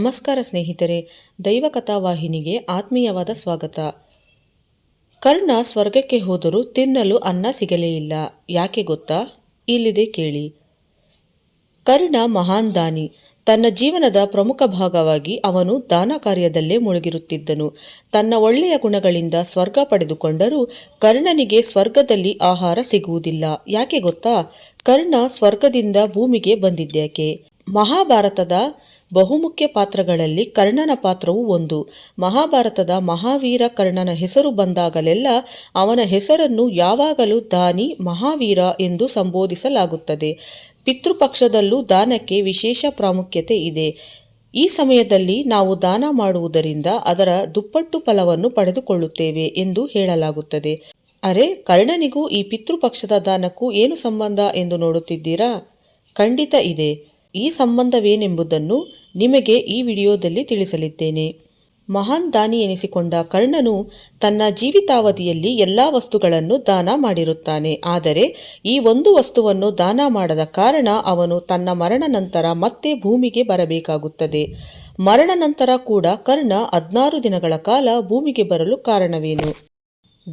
ನಮಸ್ಕಾರ ಸ್ನೇಹಿತರೆ ದೈವಕಥಾ ವಾಹಿನಿಗೆ ಆತ್ಮೀಯವಾದ ಸ್ವಾಗತ. ಕರ್ಣ ಸ್ವರ್ಗಕ್ಕೆ ಹೋದರೂ ತಿನ್ನಲು ಅನ್ನ ಸಿಗಲೇ ಇಲ್ಲ. ಯಾಕೆ ಗೊತ್ತಾ? ಇಲ್ಲಿದೆ ಕೇಳಿ. ಕರ್ಣ ಮಹಾನ್ ದಾನಿ. ತನ್ನ ಜೀವನದ ಪ್ರಮುಖ ಭಾಗವಾಗಿ ಅವನು ದಾನ ಕಾರ್ಯದಲ್ಲೇ ಮುಳುಗಿರುತ್ತಿದ್ದನು. ತನ್ನ ಒಳ್ಳೆಯ ಗುಣಗಳಿಂದ ಸ್ವರ್ಗ ಪಡೆದುಕೊಂಡರೂ ಕರ್ಣನಿಗೆ ಸ್ವರ್ಗದಲ್ಲಿ ಆಹಾರ ಸಿಗುವುದಿಲ್ಲ. ಯಾಕೆ ಗೊತ್ತಾ? ಕರ್ಣ ಸ್ವರ್ಗದಿಂದ ಭೂಮಿಗೆ ಬಂದಿದ್ದ್ಯಾಕೆ? ಮಹಾಭಾರತದ ಬಹುಮುಖ್ಯ ಪಾತ್ರಗಳಲ್ಲಿ ಕರ್ಣನ ಪಾತ್ರವು ಒಂದು. ಮಹಾಭಾರತದ ಮಹಾವೀರ ಕರ್ಣನ ಹೆಸರು ಬಂದಾಗಲೆಲ್ಲ ಅವನ ಹೆಸರನ್ನು ಯಾವಾಗಲೂ ದಾನಿ, ಮಹಾವೀರ ಎಂದು ಸಂಬೋಧಿಸಲಾಗುತ್ತದೆ. ಪಿತೃಪಕ್ಷದಲ್ಲೂ ದಾನಕ್ಕೆ ವಿಶೇಷ ಪ್ರಾಮುಖ್ಯತೆ ಇದೆ. ಈ ಸಮಯದಲ್ಲಿ ನಾವು ದಾನ ಮಾಡುವುದರಿಂದ ಅದರ ದುಪ್ಪಟ್ಟು ಫಲವನ್ನು ಪಡೆದುಕೊಳ್ಳುತ್ತೇವೆ ಎಂದು ಹೇಳಲಾಗುತ್ತದೆ. ಅರೆ, ಕರ್ಣನಿಗೂ ಈ ಪಿತೃಪಕ್ಷದ ದಾನಕ್ಕೂ ಏನು ಸಂಬಂಧ ಎಂದು ನೋಡುತ್ತಿದ್ದೀರಾ? ಖಂಡಿತ ಇದೆ. ಈ ಸಂಬಂಧವೇನೆಂಬುದನ್ನು ನಿಮಗೆ ಈ ವಿಡಿಯೋದಲ್ಲಿ ತಿಳಿಸಲಿದ್ದೇನೆ. ಮಹಾನ್ ದಾನಿ ಎನಿಸಿಕೊಂಡ ಕರ್ಣನು ತನ್ನ ಜೀವಿತಾವಧಿಯಲ್ಲಿ ಎಲ್ಲ ವಸ್ತುಗಳನ್ನು ದಾನ ಮಾಡಿರುತ್ತಾನೆ. ಆದರೆ ಈ ಒಂದು ವಸ್ತುವನ್ನು ದಾನ ಮಾಡದ ಕಾರಣ ಅವನು ತನ್ನ ಮರಣ ನಂತರ ಮತ್ತೆ ಭೂಮಿಗೆ ಬರಬೇಕಾಗುತ್ತದೆ. ಮರಣ ನಂತರ ಕೂಡ ಕರ್ಣ ಹದಿನಾರು ದಿನಗಳ ಕಾಲ ಭೂಮಿಗೆ ಬರಲು ಕಾರಣವೇನು?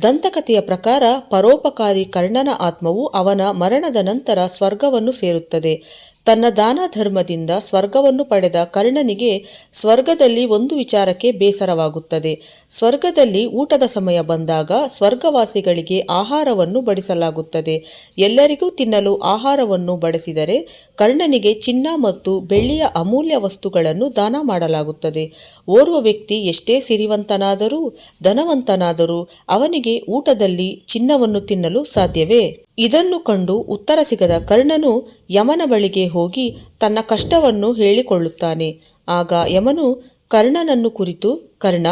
ದಂತಕಥೆಯ ಪ್ರಕಾರ ಪರೋಪಕಾರಿ ಕರ್ಣನ ಆತ್ಮವು ಅವನ ಮರಣದ ನಂತರ ಸ್ವರ್ಗವನ್ನು ಸೇರುತ್ತದೆ. ತನ್ನ ದಾನ ಧರ್ಮದಿಂದ ಸ್ವರ್ಗವನ್ನು ಪಡೆದ ಕರ್ಣನಿಗೆ ಸ್ವರ್ಗದಲ್ಲಿ ಒಂದು ವಿಚಾರಕ್ಕೆ ಬೇಸರವಾಗುತ್ತದೆ. ಸ್ವರ್ಗದಲ್ಲಿ ಊಟದ ಸಮಯ ಬಂದಾಗ ಸ್ವರ್ಗವಾಸಿಗಳಿಗೆ ಆಹಾರವನ್ನು ಬಡಿಸಲಾಗುತ್ತದೆ. ಎಲ್ಲರಿಗೂ ತಿನ್ನಲು ಆಹಾರವನ್ನು ಬಡಿಸಿದರೆ ಕರ್ಣನಿಗೆ ಚಿನ್ನ ಮತ್ತು ಬೆಳ್ಳಿಯ ಅಮೂಲ್ಯ ವಸ್ತುಗಳನ್ನು ದಾನ ಮಾಡಲಾಗುತ್ತದೆ. ಓರ್ವ ವ್ಯಕ್ತಿ ಎಷ್ಟೇ ಸಿರಿವಂತನಾದರೂ ಧನವಂತನಾದರೂ ಅವನಿಗೆ ಊಟದಲ್ಲಿ ಚಿನ್ನವನ್ನು ತಿನ್ನಲು ಸಾಧ್ಯವೇ? ಇದನ್ನು ಕಂಡು ಉತ್ತರ ಸಿಗದ ಕರ್ಣನು ಯಮನ ಬಳಿಗೆ ಹೋಗಿ ತನ್ನ ಕಷ್ಟವನ್ನು ಹೇಳಿಕೊಳ್ಳುತ್ತಾನೆ. ಆಗ ಯಮನು, ಕರ್ಣನನ್ನು ಕುರಿತು, ಕರ್ಣ,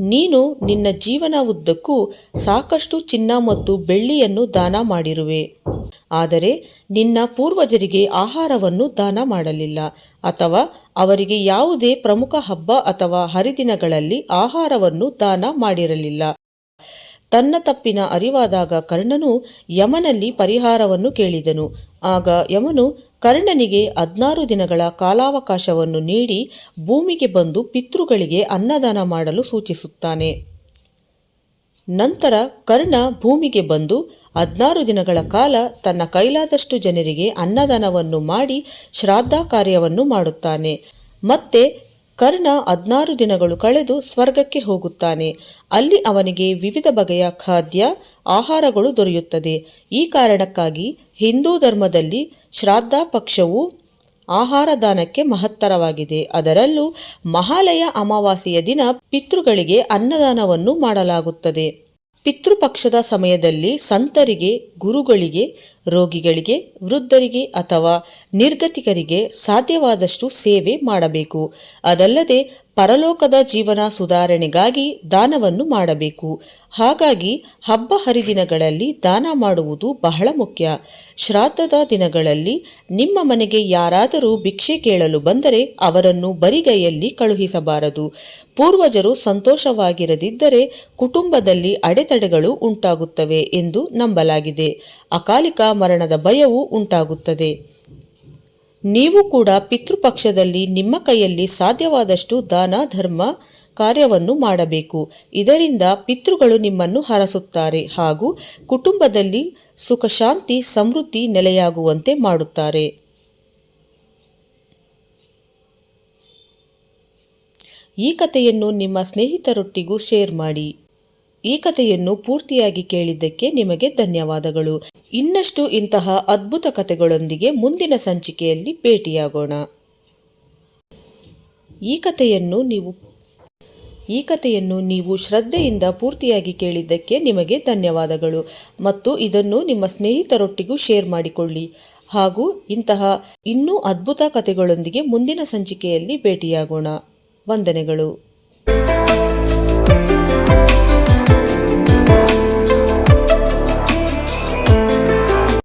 ನೀನು ನಿನ್ನ ಜೀವನ ಉದ್ದಕ್ಕೂ ಸಾಕಷ್ಟು ಚಿನ್ನ ಮತ್ತು ಬೆಳ್ಳಿಯನ್ನು ದಾನ ಮಾಡಿರುವೆ. ಆದರೆ ನಿನ್ನ ಪೂರ್ವಜರಿಗೆ ಆಹಾರವನ್ನು ದಾನ ಮಾಡಲಿಲ್ಲ. ಅಥವಾ ಅವರಿಗೆ ಯಾವುದೇ ಪ್ರಮುಖ ಹಬ್ಬ ಅಥವಾ ಹರಿದಿನಗಳಲ್ಲಿ ಆಹಾರವನ್ನು ದಾನ ಮಾಡಿರಲಿಲ್ಲ. ತನ್ನ ತಪ್ಪಿನ ಅರಿವಾದಾಗ ಕರ್ಣನು ಯಮನಲ್ಲಿ ಪರಿಹಾರವನ್ನು ಕೇಳಿದನು. ಆಗ ಯಮನು ಕರ್ಣನಿಗೆ ಹದಿನಾರು ದಿನಗಳ ಕಾಲಾವಕಾಶವನ್ನು ನೀಡಿ ಭೂಮಿಗೆ ಬಂದು ಪಿತೃಗಳಿಗೆ ಅನ್ನದಾನ ಮಾಡಲು ಸೂಚಿಸುತ್ತಾನೆ. ನಂತರ ಕರ್ಣ ಭೂಮಿಗೆ ಬಂದು ಹದಿನಾರು ದಿನಗಳ ಕಾಲ ತನ್ನ ಕೈಲಾದಷ್ಟು ಜನರಿಗೆ ಅನ್ನದಾನವನ್ನು ಮಾಡಿ ಶ್ರಾದ್ದ ಕಾರ್ಯವನ್ನು ಮಾಡುತ್ತಾನೆ. ಮತ್ತೆ ಕರ್ಣ ಹದಿನಾರು ದಿನಗಳು ಕಳೆದು ಸ್ವರ್ಗಕ್ಕೆ ಹೋಗುತ್ತಾನೆ. ಅಲ್ಲಿ ಅವನಿಗೆ ವಿವಿಧ ಬಗೆಯ ಖಾದ್ಯ, ಆಹಾರಗಳು ದೊರೆಯುತ್ತದೆ. ಈ ಕಾರಣಕ್ಕಾಗಿ ಹಿಂದೂ ಧರ್ಮದಲ್ಲಿ ಶ್ರಾದ್ದ ಪಕ್ಷವು ಆಹಾರ ದಾನಕ್ಕೆ ಮಹತ್ತರವಾಗಿದೆ. ಅದರಲ್ಲೂ ಮಹಾಲಯ ಅಮಾವಾಸ್ಯೆಯ ದಿನ ಪಿತೃಗಳಿಗೆ ಅನ್ನದಾನವನ್ನು ಮಾಡಲಾಗುತ್ತದೆ. ಪಿತೃಪಕ್ಷದ ಸಮಯದಲ್ಲಿ ಸಂತರಿಗೆ ಗುರುಗಳಿಗೆ, ರೋಗಿಗಳಿಗೆ, ವೃದ್ಧರಿಗೆ ಅಥವಾ ನಿರ್ಗತಿಕರಿಗೆ ಸಾಧ್ಯವಾದಷ್ಟು ಸೇವೆ ಮಾಡಬೇಕು. ಅದಲ್ಲದೆ ಪರಲೋಕದ ಜೀವನ ಸುಧಾರಣೆಗಾಗಿ ದಾನವನ್ನು ಮಾಡಬೇಕು. ಹಾಗಾಗಿ ಹಬ್ಬ ಹರಿದಿನಗಳಲ್ಲಿ ದಾನ ಮಾಡುವುದು ಬಹಳ ಮುಖ್ಯ. ಶ್ರಾದ್ದದ ದಿನಗಳಲ್ಲಿ ನಿಮ್ಮ ಮನೆಗೆ ಯಾರಾದರೂ ಭಿಕ್ಷೆ ಕೇಳಲು ಬಂದರೆ ಅವರನ್ನು ಬರಿಗೈಯಲ್ಲಿ ಕಳುಹಿಸಬಾರದು. ಪೂರ್ವಜರು ಸಂತೋಷವಾಗಿರದಿದ್ದರೆ ಕುಟುಂಬದಲ್ಲಿ ಅಡೆತಡೆಗಳು ಉಂಟಾಗುತ್ತವೆ ಎಂದು ನಂಬಲಾಗಿದೆ. ಅಕಾಲಿಕ ಮರಣದ ಭಯವು ಉಂಟಾಗುತ್ತದೆ. ನೀವು ಕೂಡ ಪಿತೃಪಕ್ಷದಲ್ಲಿ ನಿಮ್ಮ ಕೈಯಲ್ಲಿ ಸಾಧ್ಯವಾದಷ್ಟು ದಾನ, ಧರ್ಮ ಕಾರ್ಯವನ್ನು ಮಾಡಬೇಕು. ಇದರಿಂದ ಪಿತೃಗಳು ನಿಮ್ಮನ್ನು ಹರಸುತ್ತಾರೆ ಹಾಗೂ ಕುಟುಂಬದಲ್ಲಿ ಸುಖ, ಶಾಂತಿ, ಸಮೃದ್ಧಿ ನೆಲೆಯಾಗುವಂತೆ ಮಾಡುತ್ತಾರೆ. ಈ ಕಥೆಯನ್ನು ನಿಮ್ಮ ಸ್ನೇಹಿತರೊಟ್ಟಿಗೂ ಶೇರ್ ಮಾಡಿ. ಈ ಕಥೆಯನ್ನು ಪೂರ್ತಿಯಾಗಿ ಕೇಳಿದ್ದಕ್ಕೆ ನಿಮಗೆ ಧನ್ಯವಾದಗಳು. ಇನ್ನಷ್ಟು ಇಂತಹ ಅದ್ಭುತ ಕಥೆಗಳೊಂದಿಗೆ ಮುಂದಿನ ಸಂಚಿಕೆಯಲ್ಲಿ ಭೇಟಿಯಾಗೋಣ. ಈ ಕಥೆಯನ್ನು ನೀವು, ಈ ಕಥೆಯನ್ನು ನೀವು ಶ್ರದ್ಧೆಯಿಂದ ಪೂರ್ತಿಯಾಗಿ ಕೇಳಿದ್ದಕ್ಕೆ ನಿಮಗೆ ಧನ್ಯವಾದಗಳು. ಮತ್ತು ಇದನ್ನು ನಿಮ್ಮ ಸ್ನೇಹಿತರೊಟ್ಟಿಗೂ ಶೇರ್ ಮಾಡಿಕೊಳ್ಳಿ. ಹಾಗೂ ಇಂತಹ ಇನ್ನೂ ಅದ್ಭುತ ಕಥೆಗಳೊಂದಿಗೆ ಮುಂದಿನ ಸಂಚಿಕೆಯಲ್ಲಿ ಭೇಟಿಯಾಗೋಣ. ವಂದನೆಗಳು.